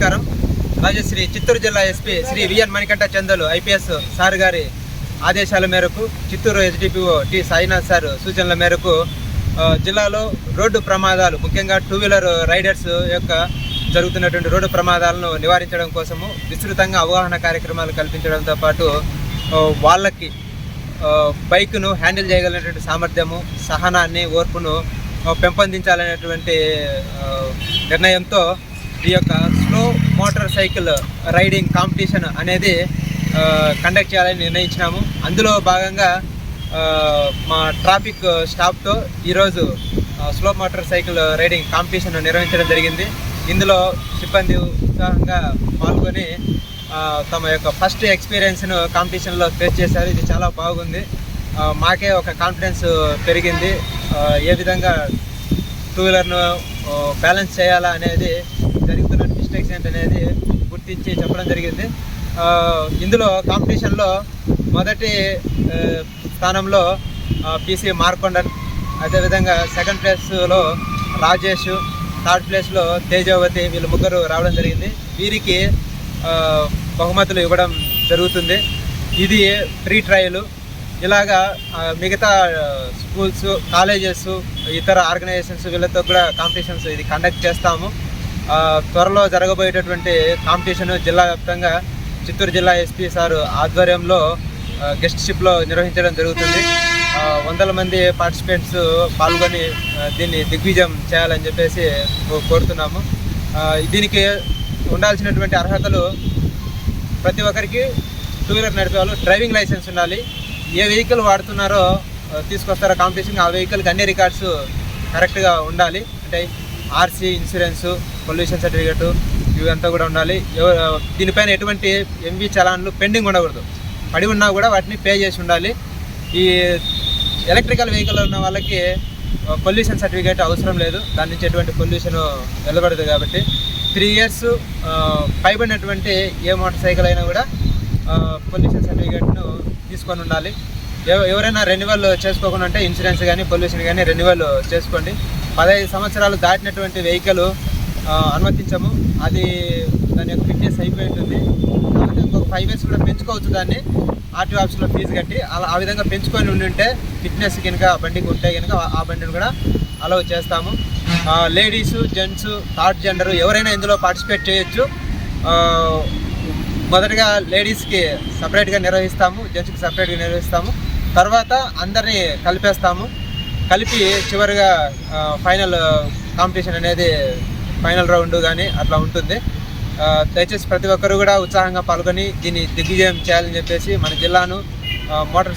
రాజశ్రీ చిత్తూరు జిల్లా SP Shri V N Manikanta చందలు IPS sir గారి ఆదేశాల మేరకు Chittoor HDPO T Sainath sir సూచనల మేరకు జిల్లాలో రోడ్డు ప్రమాదాలు ముఖ్యంగా టూ వీలర్ రైడర్స్ యొక్క జరుగుతున్నటువంటి రోడ్డు ప్రమాదాలను నివారించడం కోసము విస్తృతంగా అవగాహన కార్యక్రమాలు కల్పించడంతో పాటు వాళ్ళకి బైక్ను హ్యాండిల్ చేయగలిగినటువంటి సామర్థ్యము సహనాన్ని ఓర్పును పెంపొందించాలనేటువంటి నిర్ణయంతో ఈ యొక్క slow motor cycle riding competition అనేది కండక్ట్ చేయాలని నిర్ణయించినాము. అందులో భాగంగా మా ట్రాఫిక్ స్టాప్తో ఈరోజు slow motor cycle riding competition నిర్వహించడం జరిగింది. ఇందులో సిబ్బంది ఉత్సాహంగా పాల్గొని తమ యొక్క ఫస్ట్ ఎక్స్పీరియన్స్ను కాంపిటీషన్లో ఫేస్ చేశారు. ఇది చాలా బాగుంది. మాకే ఒక కాన్ఫిడెన్స్ పెరిగింది. ఏ విధంగా టూ వీలర్ను బ్యాలెన్స్ చేయాలా అనేది అనేది గుర్తించి చెప్పడం జరిగింది. ఇందులో కాంపిటీషన్లో మొదటి స్థానంలో పీసీ మార్కొండన్ అదేవిధంగా సెకండ్ ప్లేస్లో రాజేష్ థర్డ్ ప్లేస్లో తేజవతి వీళ్ళు ముగ్గురు రావడం జరిగింది. వీరికి బహుమతులు ఇవ్వడం జరుగుతుంది. ఇది ప్రీ ట్రయల్. ఇలాగా మిగతా స్కూల్స్ కాలేజెస్ ఇతర ఆర్గనైజేషన్స్ వీళ్ళతో కూడా కాంపిటీషన్స్ ఇది కండక్ట్ చేస్తాము. త్వరలో జరగబోయేటటువంటి కాంపిటీషన్ జిల్లా వ్యాప్తంగా చిత్తూరు జిల్లా ఎస్పీ సార్ ఆధ్వర్యంలో గెస్ట్ షిప్లో నిర్వహించడం జరుగుతుంది. వందల మంది పార్టిసిపెంట్స్ పాల్గొని దీన్ని దిగ్విజయం చేయాలని చెప్పేసి కో- కోరుతున్నాము. దీనికి ఉండాల్సినటువంటి అర్హతలు ప్రతి ఒక్కరికి టూ వీలర్ నడిపే వాళ్ళు డ్రైవింగ్ లైసెన్స్ ఉండాలి. ఏ వెహికల్ వాడుతున్నారో తీసుకొస్తారో కాంపిటీషన్ ఆ వెహికల్కి అన్ని రికార్డ్స్ కరెక్ట్గా ఉండాలి. అంటే ఆర్సీ ఇన్సూరెన్సు పొల్యూషన్ సర్టిఫికేట్ ఇవంతా కూడా ఉండాలి. ఎవ- దీనిపైన ఎటువంటి ఎంవి చలాన్లు పెండింగ్ ఉండకూడదు. పడి ఉన్నా కూడా వాటిని పే చేసి ఉండాలి. ఈ ఎలక్ట్రికల్ వెహికల్ ఉన్న వాళ్ళకి పొల్యూషన్ సర్టిఫికేట్ అవసరం లేదు. దాని నుంచి ఎటువంటి పొల్యూషన్ వెలువడదు కాబట్టి. త్రీ ఇయర్స్ పైబడినటువంటి ఏ మోటార్ సైకిల్ అయినా కూడా పొల్యూషన్ సర్టిఫికేట్ను తీసుకొని ఉండాలి. ఎవరైనా రెన్యువల్ చేసుకోకుండా ఉంటే ఇన్సూరెన్స్ కానీ పొల్యూషన్ కానీ రెన్యువల్ చేసుకోండి. పదహైదు సంవత్సరాలు దాటినటువంటి వెహికల్ అనుమతించము. అది దాని యొక్క ఫిట్నెస్ అయిపోయి ఉంటుంది కాబట్టి ఇంకొక ఫైవ్ ఇయర్స్ కూడా పెంచుకోవచ్చు దాన్ని. ఆర్టీ ఆఫీస్లో ఫీజు కట్టి అలా ఆ విధంగా పెంచుకొని ఉండి ఉంటే ఫిట్నెస్ కనుక బండికి ఉంటే కనుక ఆ బండిని కూడా అలౌ చేస్తాము. లేడీస్ జెంట్స్ థర్డ్ జెండర్ ఎవరైనా ఇందులో పార్టిసిపేట్ చేయొచ్చు. మొదటగా లేడీస్కి సపరేట్గా నిర్వహిస్తాము జెంట్స్కి సపరేట్గా నిర్వహిస్తాము. తర్వాత అందరినీ కలిపేస్తాము. కలిపి చివరిగా ఫైనల్ కాంపిటీషన్ అనేది ఫైనల్ రౌండ్ కానీ అట్లా ఉంటుంది. దయచేసి ప్రతి ఒక్కరు కూడా ఉత్సాహంగా పాల్గొని దీన్ని దిగ్విజయం చేయాలని చెప్పేసి మన జిల్లాను మోటార్